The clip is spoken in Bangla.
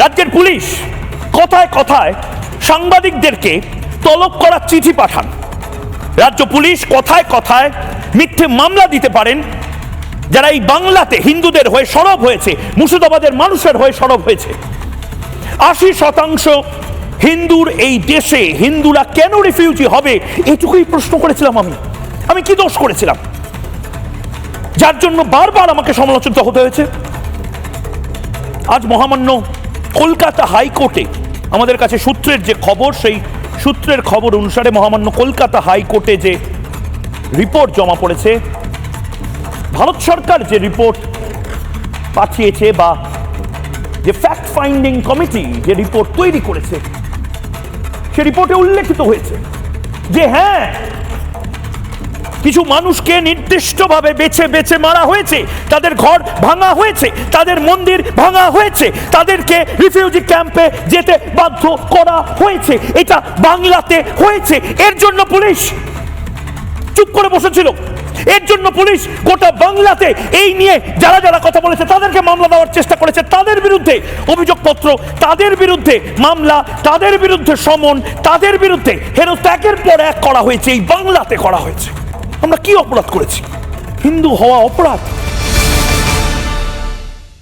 রাজ্যের পুলিশ কথায় কথায় সাংবাদিকদেরকে তলব করার চিঠি পাঠান। রাজ্য পুলিশ কথায় কথায় মিথ্যে মামলা দিতে পারেন। যারা এই বাংলাতে হিন্দুদের হয়ে সরব হয়েছে, মুর্শিদাবাদের মানুষের হয়ে সরব হয়েছে। আশি শতাংশ হিন্দুর এই দেশে হিন্দুরা কেন রিফিউজি হবে, এটুকুই প্রশ্ন করেছিলাম আমি। আমি কি দোষ করেছিলাম? যার জন্য বারবার আমাকে সমালোচিত হতে হয়েছে। আজ মহামান্য কলকাতা হাইকোর্টে আমাদের কাছে সূত্রের যে খবর, সেই সূত্রের খবর অনুসারে মহামান্য কলকাতা হাইকোর্টে যে রিপোর্ট জমা পড়েছে, ভারত সরকার যে রিপোর্ট পাঠিয়েছে বা যে ফ্যাক্ট ফাইন্ডিং কমিটি যে রিপোর্ট তৈরি করেছে, সে রিপোর্টে উল্লেখিত হয়েছে যে হ্যাঁ কিছু মানুষকে নির্দিষ্টভাবে বেছে বেছে মারা হয়েছে। তাদের ঘর ভাঙা হয়েছে, তাদের মন্দির ভাঙা হয়েছে, তাদেরকে রিফিউজি ক্যাম্পে যেতে বাধ্য করা হয়েছে। এটা বাংলাতে হয়েছে। এর জন্য পুলিশ চুপ করে বসেছিল। এর জন্য পুলিশ গোটা বাংলাতে এই নিয়ে যারা যারা কথা বলেছে, তাদেরকে মামলা দেওয়ার চেষ্টা করেছে। তাদের বিরুদ্ধে অভিযোগপত্র, তাদের বিরুদ্ধে মামলা, তাদের বিরুদ্ধে সমন, তাদের বিরুদ্ধে হেরত একের পর এক করা হয়েছে, এই বাংলাতে করা হয়েছে। আমরা কি অপরাধ করেছি? হিন্দু হওয়া অপরাধ?